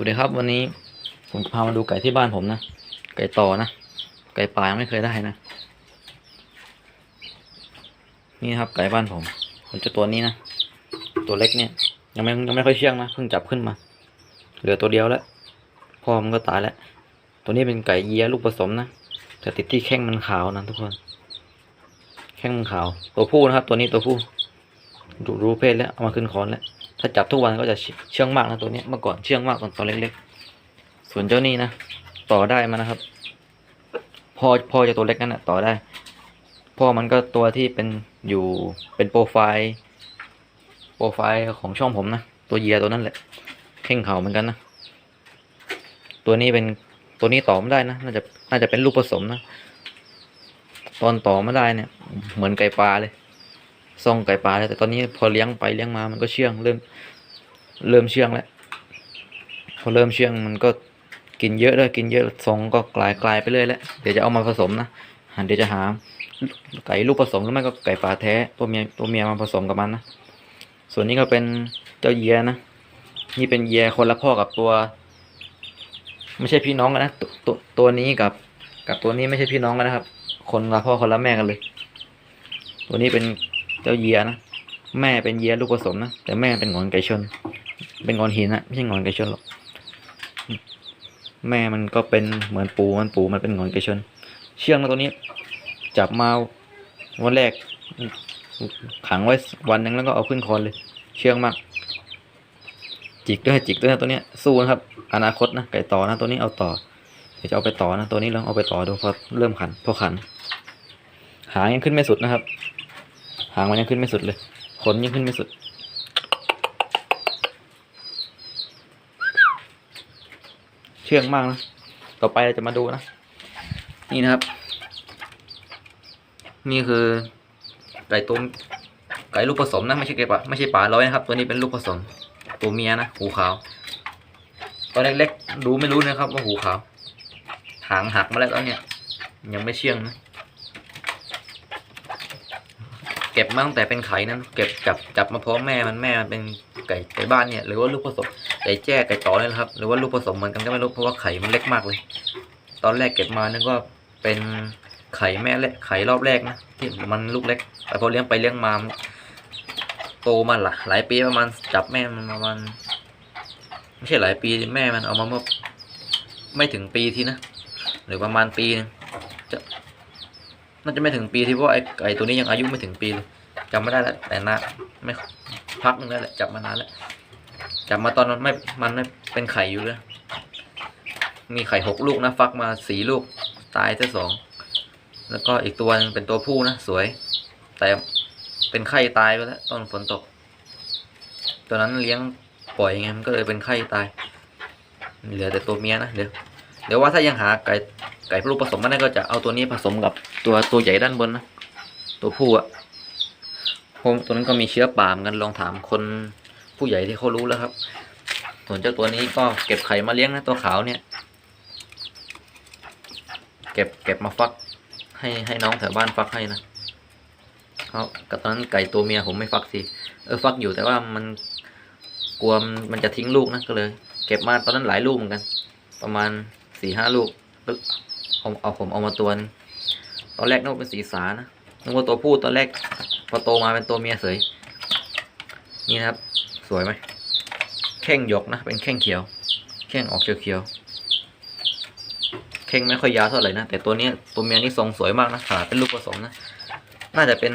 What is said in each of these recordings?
วัสดีครับวันนี้ผมจะพามาดูไก่ที่บ้านผมนะ ไก่ต่อนะ ไก่ป่ายังไม่เคยได้นะ นี่ครับไก่บ้านผมผมจะตัวนี้นะ ตัวเล็กเนี่ย ยังไม่ยังไม่ค่อยเชื่องนะเพิ่งจับขึ้นมา เหลือตัวเดียวแล้วพ่อมันก็ตายแล้ว ตัวนี้เป็นไก่เยียลูกผสมนะแต่ติดที่แข้งมันขาวนะทุกคน แข้งมันขาว ตัวผู้นะครับ ตัวนี้ตัวผู้ดูรู้เพศแล้วเอามาขึ้นคอนแล้ว ถ้าจับทุกวันก็จะเชื่องมากนะตัวนี้เมื่อก่อนเชื่องมากตอนตอนเล็กๆ ส่วนเจ้านี่นะต่อได้มานะครับพ่อพ่อจะตัวเล็กนั่นแหะต่อได้พ่อมันก็ตัวที่เป็นอยู่เป็นโปรไฟล์โปรไฟล์ของช่องผมนะตัวเยียตัวนั้นแหละเข่งเขาเหมือนกันนะตัวนี้เป็นตัวนี้ต่อไม่ได้นะน่าจะน่าจะเป็นลูกผสมนะ ตอนต่อไม่ได้เนี่ย เหมือนไก่ปลาเลย ทรงไก่ปลาเลยแต่ตอนนี้พอเลี้ยงไปเลี้ยงมามันก็เชื่องเริ่มเริ่มเชื่องแล้วพอเริ่มเชื่องมันก็กินเยอะด้วยกินเยอะทรงก็กลายกลายไปเรื่อยแล้วเดี๋ยวจะเอามาผสมนะเดี๋ยวจะหาไก่ลูกผสมหรือไม่ก็ไก่ปลาแท้ตัวเมียตัวเมียมาผสมกับมันนะส่วนนี้ก็เป็นเจ้าเยียนะนี่เป็นเยียคนละพ่อกับตัว ไม่ใช่พี่น้องกันนะตัวตัวนี้กับกับตัวนี้ไม่ใช่พี่น้องกันนะครับ คนละพ่อคนละแม่กันเลย ตัวนี้เป็น เจ้าเยียนะ แม่เป็นเยียลูกผสมนะ แต่แม่เป็นงอนไก่ชน เป็นงอนหินนะไม่ใช่งอนไก่ชนหรอก แม่มันก็เป็นเหมือนปูมันปูมันเป็นงอนไก่ชน เชื่องนะตัวนี้ จับมาวันแรก ขังไว้วันหนึ่งแล้วก็เอาขึ้นคอนเลย เชื่องมาก จิกด้วยจิกด้วยนะตัวเนี้ยสู้นะครับ อนาคตนะไก่ต่อนะตัวนี้เอาต่อเดี๋ยวจะเอาไปต่อนะตัวนี้ลองเอาไปต่อดูพอเริ่มขันพอขัน หางยังขึ้นไม่สุดนะครับางมันยังขึ้นไม่สุดเลย ขนยังขึ้นไม่สุด เชื่องมากนะ ต่อไปเราจะมาดูนะ นี่นะครับ นี่คือ ไก่ตุ้มไก่ลูกผสมนะ ไม่ใช่ไก่ป่าไม่ใช่ป่าร้อยนะครับ ตัวนี้เป็นลูกผสม ตัวเมียนะ หูขาว ตอนเล็กๆ ดูไม่รู้นะครับว่าหูขาว หางหักมาแล้วตอนเนี้ยยังไม่เชื่องนะ เก็บมาตั้งแต่เป็นไข่นั้น เก็บจับจับมาพร้อมแม่มันแม่มันเป็นไก่ไก่บ้านเนี่ยหรือว่าลูกผสมไก่แจ้ไก่ต่อเนี่ยครับหรือว่าลูกผสมเหมือนกันก็ไม่รู้เพราะว่าไข่มันเล็กมากเลย ตอนแรกเก็บมานึกว่าเป็นไข่แม่แรกไข่รอบแรกนะที่มันลูกเล็ก แต่พอเลี้ยงไปเลี้ยงมาโตมาลายหลายปีประมาณจับแม่มันประมาณไม่ใช่หลายปีแม่มันเอามาเมื่อไม่ถึงปีทีนะหรือประมาณปีนึง น่าจะไม่ถึงปีที่เพราะว่าไอ้ไก่ตัวนี้ยังอายุไม่ถึงปีเลยจำไม่ได้แล้วแต่นานไม่พักนึงแล้วแหละจับมานานแล้วจับมาตอนมันไม่มันไม่เป็นไข่อยู่เลยมีไข่หกลูกนะฟักมาสี่ลูกตายแค่สองแล้วก็อีกตัวนึงเป็นตัวผู้นะสวย แต่เป็นไข่ตายไปแล้วตอนฝนตก ตัวนั้นเลี้ยงปล่อยไงมันก็เลยเป็นไข่ตาย เหลือแต่ตัวเมียนะเดี๋ยว เดี๋ยวว่าถ้ายังหาไก่ไก่ลูกผสมไม่ได้ก็จะเอาตัวนี้ผสมกับตัวตัวใหญ่ด้านบนนะตัวผู้อะผมตัวนั้นก็มีเชื้อป่ามกันลองถามคนผู้ใหญ่ที่เขารู้แล้วครับ ส่วนเจ้าตัวนี้ก็เก็บไข่มาเลี้ยงนะตัวขาวเนี่ย เก็บเก็บมาฟักให้ให้น้องแถวบ้านฟักให้นะเขากับตอนนั้นไก่ตัวเมียผมไม่ฟักสิเออฟักอยู่แต่ว่ามันกลัวมันจะทิ้งลูกนะก็เลย เก็บมาตอนนั้นหลายลูกเหมือนกัน ประมาณ สี่ห้าลูกเอาเอาผมเอามาตัวนึงตอนแรกนึกว่าเป็นสีสานะนึกว่าตัวผู้ตอนแรกพอโตมาเป็นตัวเมียเสยนี่นะครับ สวยไหมแข้งหยกนะ เป็นแข้งเขียว แข้งออกเขียวเขียวๆแข้งไม่ค่อยยาวเท่าไหร่นะแต่ตัวนี้ตัวเมียนี่ทรงสวยมากนะขาเป็นลูกผสมนะ น่าจะเป็น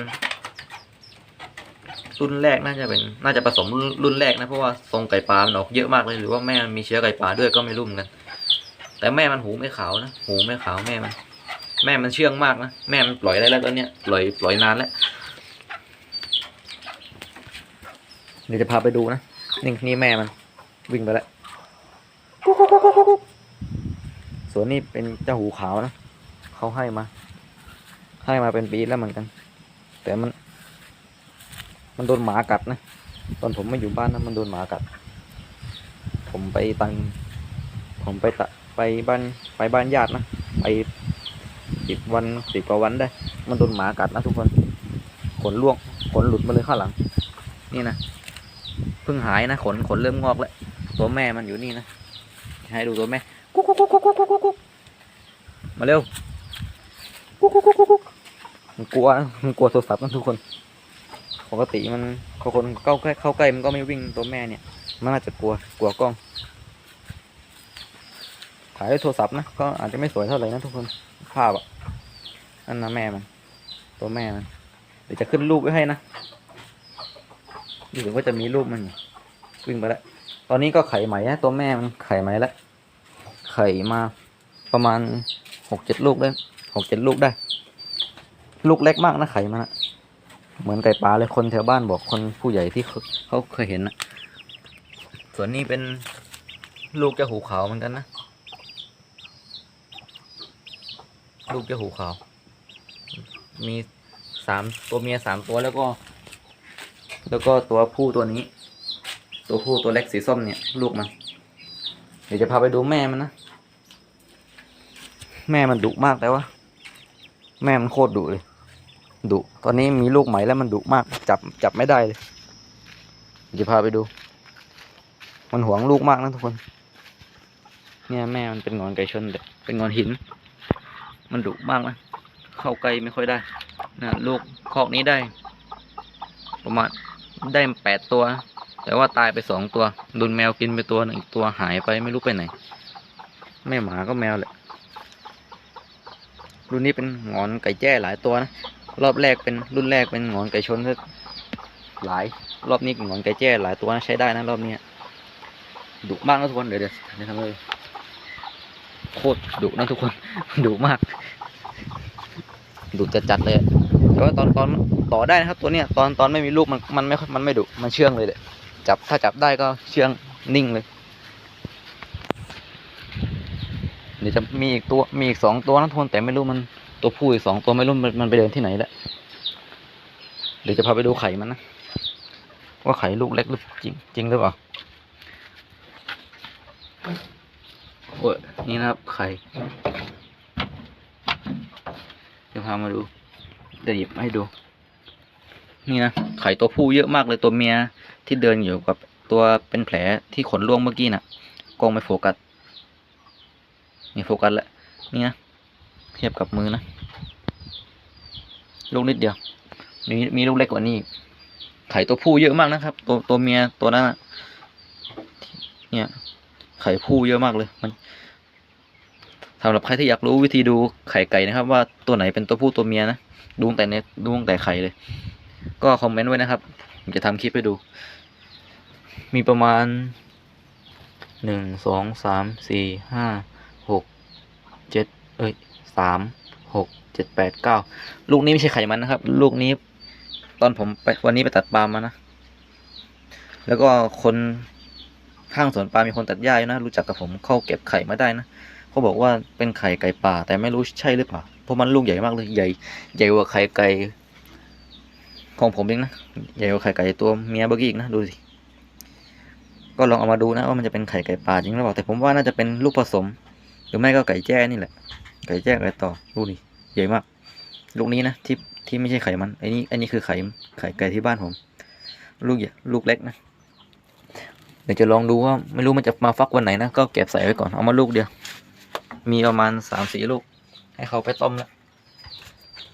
รุ่นแรกน่าจะเป็น น่าจะผสมรุ่นแรกนะเพราะว่าทรงไก่ปลามันออกเยอะมากเลยหรือว่าแม่มีเชื้อไก่ปลาด้วยก็ไม่รู้เหมือนกัน แต่แม่มันหูไม่ขาวนะหูไม่ขาวแม่มัน แม่มันเชื่องมากนะแม่มันปล่อยได้แล้วตอนเนี้ยปล่อยปล่อยนานแล้วเดี๋ยวจะพาไปดูนะนี่นี่แม่มัน วิ่งไปแล้วส่วนนี้เป็นเจ้าหูขาวนะเขาให้มา ให้มาเป็นปีแล้วเหมือนกัน แต่มัน มันโดนหมากัดนะตอนผมไม่อยู่บ้านนะมันโดนหมากัด ผมไปตังผมไปตะ ไปบ้านไปบ้านญาตินะไปสิบวันสิบกว่าวันได้ มันโดนหมากัดนะทุกคนขนล่วงขนหลุดมาเลยข้างหลัง นี่นะเพิ่งหายนะขนขนเริ่มงอกแล้วตัวแม่มันอยู่นี่นะให้ดูตัวแม่กุ๊กกุ๊กกุ๊กกุ๊กกุ๊กกุ๊กกุ๊กมาเร็วกุ๊กกุ๊กกุ๊กกุ๊กมันกลัวมันกลัวโทรศัพท์นะทุกคน ปกติมันคนเข้าใกล้เข้าใกล้มันก็ไม่วิ่งตัวแม่เนี่ย มันน่าจะกลัวกลัวกล้องายด้วยโทรศัพท์นะก็อาจจะไม่สวยเท่าไหร่นะทุกคนภาพอะนั่นนะแม่มัน ตัวแม่มันเดี๋ยวจะขึ้นรูปไว้ให้นะดูถึงว่าจะมีรูปมันอยู่วิ่งไปแล้วตอนนี้ก็ไข่ไหมนะตัวแม่มันไข่ไหมแล้วไข่มาประมาณหกเจ็ดลูกได้หกเจ็ดลูกได้ ลูกเล็กมากนะไข่มันอะเหมือนไก่ปลาเลยคนแถวบ้านบอกคนผู้ใหญ่ที่เขาเขาเคยเห็นนะส่วนนี้เป็นลูกเจ้าหูขาวเหมือนกันนะ ลูกเจ้าหูขาว มีสามตัวเมียสามตัวแล้วก็ แล้วก็ตัวผู้ตัวนี้ ตัวผู้ตัวเล็กสีส้มเนี่ย ลูกมัน เดี๋ยวจะพาไปดูแม่มันนะ แม่มันดุมากแต่ว่า แม่มันโคตรดุเลยดุตอนนี้มีลูกใหม่แล้วมันดุมาก จับจับไม่ได้เลยเดี๋ยวจะพาไปดู มันหวงลูกมากนะทุกคน เนี่ยแม่มันเป็นงอนไก่ชนเด็เป็นงอนหิน มันดุมากนะ เข้าใกล้ไม่ค่อยได้นะลูกคอกนี้ได้ ประมาณได้แปดตัว แต่ว่าตายไปสองตัวโดนแมวกินไปตัวหนึ่งอีกตัวหายไปไม่รู้ไปไหนแม่หมาก็แมวแหละรุ่นนี้เป็นหงอนไก่แจ้หลายตัวนะรอบแรกเป็นรุ่นแรกเป็นหงอนไก่ชนซะหลาย รอบนี้เป็นหงอนไก่แจ้หลายตัวนะใช้ได้นะรอบนี้ดุมากนะทุกคนเดี๋ยวเดี๋ยวเดี๋ยวทำเลย โคตรดุนะทุกคนดุมากดุจะจัดเลยแต่ว่าตอนตอนต่อได้นะครับ ตัวเนี้ยตอนตอนไม่มีลูกมันมันไม่ค่อยมันไม่ดุมันเชื่องเลยเด็จับถ้าจับได้ก็เชื่องนิ่งเลย เดี๋ยวจะมีอีกตัวมีอีกสองตัวนะทุกคนแต่ไม่รู้มันตัวผู้อีกสองตัวไม่รู้มันมันไปเดินที่ไหนแล้วเดี๋ยวจะพาไปดูไข่มันนะว่าไข่ลูกเล็กหรือจริงจริงหรือเปล่า อ้ยนี่นะครับไข่เดี๋ยวพามาดูเดี๋ยวหยิบให้ดู นี่นะไข่ตัวผู้เยอะมากเลยตัวเมียที่เดินอยู่กับตัวเป็นแผลที่ขนร่วงเมื่อกี้น่ะกล้องไม่โฟกัสนี่โฟกัสแล้วนี่นะเทียบกับมือนะลูกนิดเดียว มีมีลูกเล็กกว่านี้ไข่ตัวผู้เยอะมากนะครับ ตัวตัวเมียตัวนั้นเนี่ยไข่ผู้เยอะมากเลย มัน สำหรับใครที่อยากรู้วิธีดูไข่ไก่นะครับ ว่าตัวไหนเป็นตัวผู้ตัวเมียนะดูงแต่ในดูงแต่ไข่เลย ก็คอมเมนต์ไว้นะครับผมจะทำคลิปให้ดู มีประมาณหนึ่งสองสามสี่ห้าหกเจ็ดเอ้ยสามหกเจ็ดแปดเก้าลูกนี้ไม่ใช่ไข่มันนะครับ ลูกนี้ ตอนผมไปวันนี้ไปตัดปาล์มมานะ แล้วก็คนข้างสวนปาล์มมีคนตัดหญ้าอยู่นะ รู้จักกับผมเข้าเก็บไข่มาได้นะ เขาบอกว่าเป็นไข่ไก่ป่า แต่ไม่รู้ใช่หรือเปล่าเพราะมันลูกใหญ่มากเลยใหญ่ ใหญ่กว่าไข่ไก่ของผมเองนะใหญ่กว่าไข่ไก่ตัวเมียเบอร์กี้อีกนะดูสิก็ลองเอามาดูนะว่ามันจะเป็นไข่ไก่ป่าจริงหรือเปล่าแต่ผมว่าน่าจะเป็นลูกผสม หรือไม่ก็ไก่แจ้นี่แหละ ไก่แจ้ไก่ต่อลูกนี้ใหญ่มากลูกนี้นะที่ที่ไม่ใช่ไข่มันไอ้นี่ไอ้นี่คือไข่ไข่ไก่ที่บ้านผม ลูกใหญ่ลูกเล็กนะเดี๋ยวจะลองดูว่าไม่รู้มันจะมาฟักวันไหนนะก็เก็บใส่ไว้ก่อนเอามาลูกเดียว มีประมาณสามสี่ลูก ให้เขาไปต้มแล้ว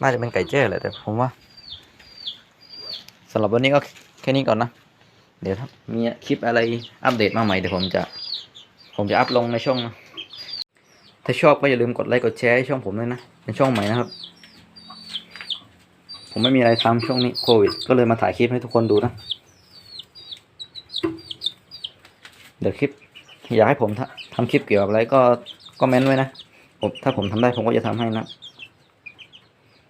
น่าจะเป็นไก่แจ้แหละแต่ผมว่าสำหรับวันนี้ก็แค่นี้ก่อนนะ เดี๋ยวถ้ามีคลิปอะไรอัปเดตมาใหม่เดี๋ยวผมจะ ผมจะอัพลงในช่องนะถ้าชอบก็อย่าลืมกดไลค์กดแชร์ให้ช่องผมด้วยนะเป็นช่องใหม่นะครับ ผมไม่มีอะไรทำช่วงนี้โควิด ก็เลยมาถ่ายคลิปให้ทุกคนดูนะ เดี๋ยวคลิป อยากให้ผมทำทำคลิปเกี่ยวกับอะไรก็ ก็เมนต์ไว้นะผมถ้าผมทำได้ผมก็จะทำให้นะ